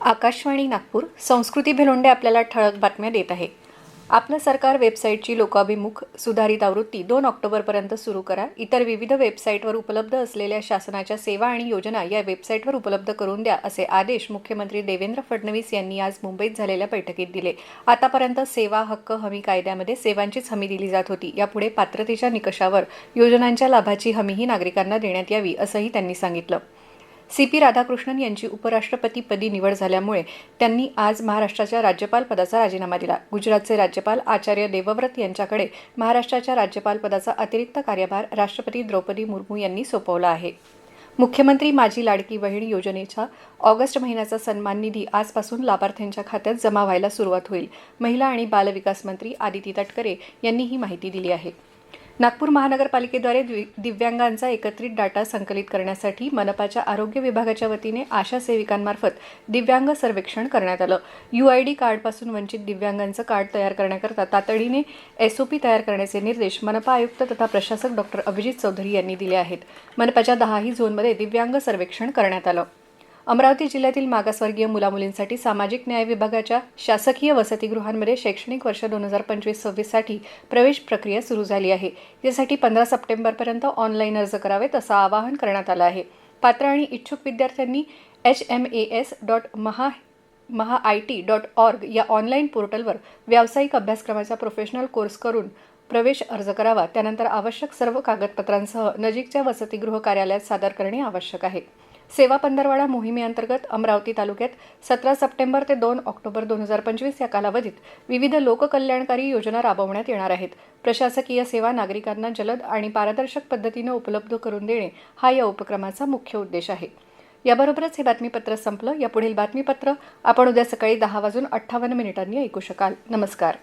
आकाशवाणी नागपूर संस्कृती भिलोंडे आपल्याला ठळक बातम्या देत आहे. आपलं सरकार वेबसाईटची लोकाभिमुख सुधारित आवृत्ती दोन ऑक्टोबरपर्यंत सुरू करा. इतर विविध वेबसाईटवर उपलब्ध असलेल्या शासनाच्या सेवा आणि योजना या वेबसाईटवर उपलब्ध करून द्या असे आदेश मुख्यमंत्री देवेंद्र फडणवीस यांनी आज मुंबईत झालेल्या बैठकीत दिले. आतापर्यंत सेवा हक्क हमी कायद्यामध्ये सेवांचीच हमी दिली जात होती. यापुढे पात्रतेच्या निकषावर योजनांच्या लाभाची हमीही नागरिकांना देण्यात यावी असंही त्यांनी सांगितलं. सी पी राधाकृष्णन यांची उपराष्ट्रपतीपदी निवड झाल्यामुळे त्यांनी आज महाराष्ट्राच्या राज्यपाल पदाचा राजीनामा दिला. गुजरातचे राज्यपाल आचार्य देवव्रत यांच्याकडे महाराष्ट्राच्या राज्यपाल पदाचा अतिरिक्त कार्यभार राष्ट्रपती द्रौपदी मुर्मू यांनी सोपवला आहे. मुख्यमंत्री माझी लाडकी बहीण योजनेचा ऑगस्ट महिन्याचा सन्मान निधी आजपासून लाभार्थ्यांच्या खात्यात जमा व्हायला सुरुवात होईल. महिला आणि बालविकास मंत्री आदिती तटकरे यांनी ही माहिती दिली आहे. नागपूर महानगरपालिकेद्वारे दिव्यांगांचा एकत्रित डाटा संकलित करण्यासाठी मनपाच्या आरोग्य विभागाच्या वतीने आशा सेविकांमार्फत दिव्यांग सर्वेक्षण करण्यात आलं. यू आय डी कार्डपासून वंचित दिव्यांगांचं कार्ड तयार करण्याकरता तातडीने एस ओ पी तयार करण्याचे निर्देश मनपा आयुक्त तथा प्रशासक डॉक्टर अभिजित चौधरी यांनी दिले आहेत. मनपाच्या दहाही झोनमध्ये दिव्यांग सर्वेक्षण करण्यात आलं. अमरावती जिल्ह्यातील मागासवर्गीय मुलामुलींसाठी सामाजिक न्याय विभागाच्या शासकीय वसतिगृहांमध्ये शैक्षणिक वर्ष दोन हजार पंचवीस सव्वीससाठी प्रवेश प्रक्रिया सुरू झाली आहे. यासाठी पंधरा सप्टेंबरपर्यंत ऑनलाईन अर्ज करावेत असं आवाहन करण्यात आलं आहे. पात्र आणि इच्छुक विद्यार्थ्यांनी H M A S dot Maha Maha I T dot org या ऑनलाईन पोर्टलवर व्यावसायिक अभ्यासक्रमाचा प्रोफेशनल कोर्स करून प्रवेश अर्ज करावा. त्यानंतर आवश्यक सर्व कागदपत्रांसह नजीकच्या वसतिगृह कार्यालयात सादर करणे आवश्यक आहे. सेवा पंधरवाडा मोहिमेअंतर्गत अमरावती तालुक्यात सतरा सप्टेंबर ते दोन ऑक्टोबर दोन हजार पंचवीस या कालावधीत विविध लोककल्याणकारी योजना राबवण्यात येणार आहेत. प्रशासकीय सेवा नागरिकांना जलद आणि पारदर्शक पद्धतीनं उपलब्ध करून देणे हा या उपक्रमाचा मुख्य उद्देश आहे. याबरोबरच हे बातमीपत्र संपलं. या पुढील बातमीपत्र आपण उद्या सकाळी दहा वाजून अठ्ठावन्न मिनिटांनी ऐकू शकाल. नमस्कार.